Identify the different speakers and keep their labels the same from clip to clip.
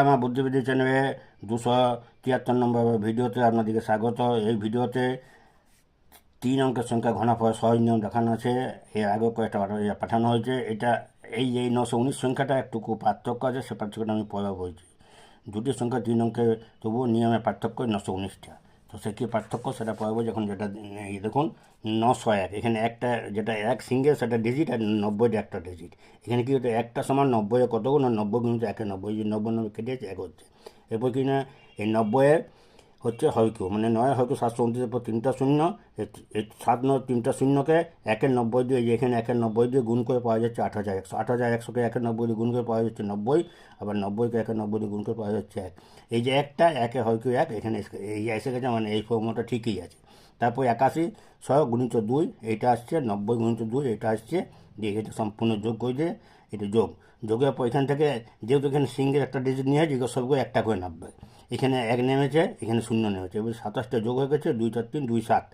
Speaker 1: আমার বুদ্ধিবিদ্যা চ্যানেলে দুশো তিয়াত্তর নম্বর ভিডিওতে আপনাদেরকে স্বাগত। এই ভিডিওতে তিন অঙ্কের সংখ্যা ঘনফল সহজ নিয়ম দেখানো আছে। এর আগেও কয়েকটা পাঠা- পাঠানো হয়েছে। এটা এই এই নশো উনিশ সংখ্যাটা একটুকু পার্থক্য আছে, সে পার্থক্যটা আমি পরে বলছি। দুটি সংখ্যা তিন অঙ্কের তবুও নিয়মের পার্থক্য নশো উনিশটা। তো সে কী পার্থক্য? সেটা পাবো যখন যেটা, এই দেখুন, নশো এক। এখানে একটা যেটা এক সিঙ্গেল, সেটা ডিজিট আর নব্বইটা একটা ডিজিট এখানে কি হচ্ছে? একটা সমান নব্বইয়ে কত না নব্বই কিন্তু একে নব্বই। যে নব্বই নব্বই কেটে এক হচ্ছে। এরপর কি এই নব্বইয়ের হচ্ছে হয়কু মানে নয় হয়তো সাতশো উনত্রিশের পর তিনটা শূন্য সাত ন, তিনটা শূন্যকে একের নব্বই দিয়ে এখানে একের নব্বই দিয়ে গুণ করে পাওয়া যাচ্ছে আট হাজার একশো আট হাজার একশোকে একের নব্বই দিয়ে গুণ করে পাওয়া যাচ্ছে নব্বই, আবার নব্বইকে একের নব্বই দিয়ে গুণ করে পাওয়া যাচ্ছে এক। এই যে একটা, একে হয়তো এক? এখানে এই এসে গেছে মানে এই ফর্মটা ঠিকই আছে। তারপর একাশি, ছয় গুণিত দুই, এইটা আসছে নব্বই গুণিত দুই এটা আসছে, দিয়ে এটা সম্পূর্ণ যোগ করে দিয়ে এটা যোগ। যোগের পর এখান থেকে যেহেতু এখানে সিঙ্গেল একটা ডিজিট নিয়ে যেগুলো সবগুলো একটা করে নামবে। এখানে এক নেমেছে, এখানে শূন্য নেমেছে। এবার সাতাশটা যোগ হয়ে গেছে, দুই চার তিন, দুই সাত।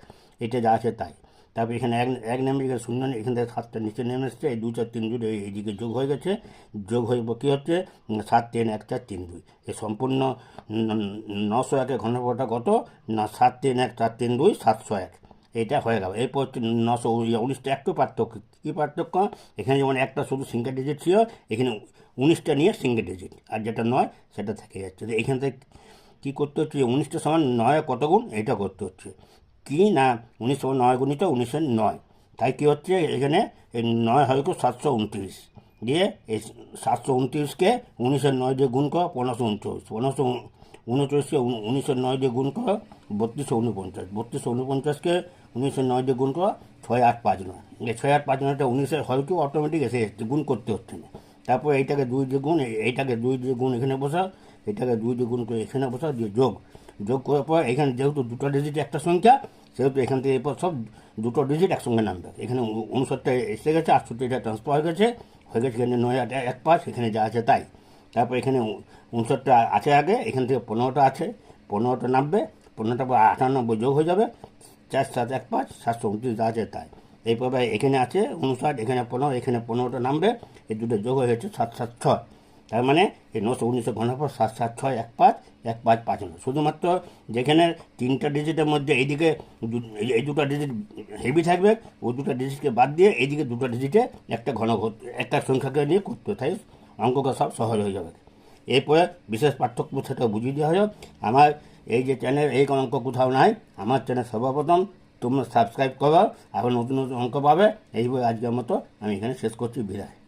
Speaker 1: এটা যা আছে তাই। তারপর এখানে এক এক নেমে এখানে শূন্য এখান থেকে সাতটা নিচে নেমে এসছে, এই দুই চার তিন এই- এইদিকে যোগ হয়ে গেছে। যোগ হয়ে কী হচ্ছে? সাত তিন, এক চার তিন দুই। এই সম্পূর্ণ নশো একের ঘনফলটা কত? না, সাত তিন, এক, চার তিন দুই, সাতশো এক। এটা হয়ে গেল। এরপর নশো উনি- উনিশটা একটু পার্থক্য, কী পার্থক্য? এখানে যেমন একটা শুধু সিঙ্গেল ডিজিট ছিল, এখানে উনিশটা নিয়ে সিঙ্গেল ডিজিট আর যেটা নয়, সেটা থেকে যাচ্ছে। এখান থেকে কী করতে হচ্ছে? উনিশটা সমান নয় কত গুণ, এটা করতে হচ্ছে। কি না? উনিশশো নয় গুণিত উনিশশো নয়। তাই কী হচ্ছে? এখানে নয় হয় তো সাতশো উনত্রিশ। দিয়ে এই সাতশো উনত্রিশকে উনিশশো নয় দিয়ে গুণ করো পনেরোশো উনচল্লিশ। পনেরোশো উনচল্লিশকে উন- উনিশের নয় দিয়ে গুণ করো বত্রিশশো উনপঞ্চাশ। বত্রিশশো উনপঞ্চাশকে উনিশশো নয় দিয়ে গুণ করো ছয় আট পাঁচ নয়। এই ছয় আট পাঁচ নয়টা উনিশের হয় কি? অটোমেটিক এসে যাচ্ছে গুণ করতে হচ্ছে না। তারপর এইটাকে দুই দিয়ে গুণ এই- এইটাকে দুই দিয়ে গুণ এখানে বসাও এটাকে দুই দিয়ে গুণ করে এখানে বসাও, দিয়ে যোগ। যোগ করার পর এখানে যেহেতু দুটো ডিজিট একটা সংখ্যা, সেহেতু এখান থেকে এরপর সব দুটো ডিজিট একসঙ্গে নামবে। এখানে উনসত্তর এসে গেছে আটষট্টিটা ট্রান্সফার হয়ে গেছে। হয়ে গেছে এখানে নয় এক, পাঁচ, এখানে যা আছে তাই। তারপর এখানে উনসত্তর আছে আগে, এখান থেকে পনেরোটা আছে, পনেরোটা নামবে, পনেরোটা পর আটানব্বই যোগ হয়ে যাবে। চার, সাত, এক, পাঁচ, সাতশো উনত্রিশ যা আছে তাই। এইভাবে এখানে আছে উনষাট, এখানে পনেরো, এখানে পনেরোটা নামবে, এই দুটো যোগ হয়ে গেছে সাত সাত, ছয়। তার মানে এই নশো উনিশশো ঘনফল সাত সাত, ছয়, এক, পাঁচ এক পাঁচ পাঁচ নয় শুধুমাত্র যেখানে তিনটা ডিজিটের মধ্যে এইদিকে এই- দুটো ডিজিট হেভি থাকবে ওই দুটো ডিজিটকে বাদ দিয়ে এইদিকে দুটো ডিজিটে একটা ঘন একটা সংখ্যাকে নিয়ে করতে। তাই অঙ্কটা সব সহজ হয়ে যাবে। এরপরে বিশেষ পার্থক্য সেটা বুঝিয়ে দেওয়া হয় আমার এই যে চ্যানেল এই অঙ্ক কোথাও নাই, আমার চ্যানেল সর্বপ্রথম, তোমরা সাবস্ক্রাইব করো এখন নতুন নতুন অঙ্ক পাবে। এই বলে আজকের মতো আমি এখানে শেষ করছি, বিদায়।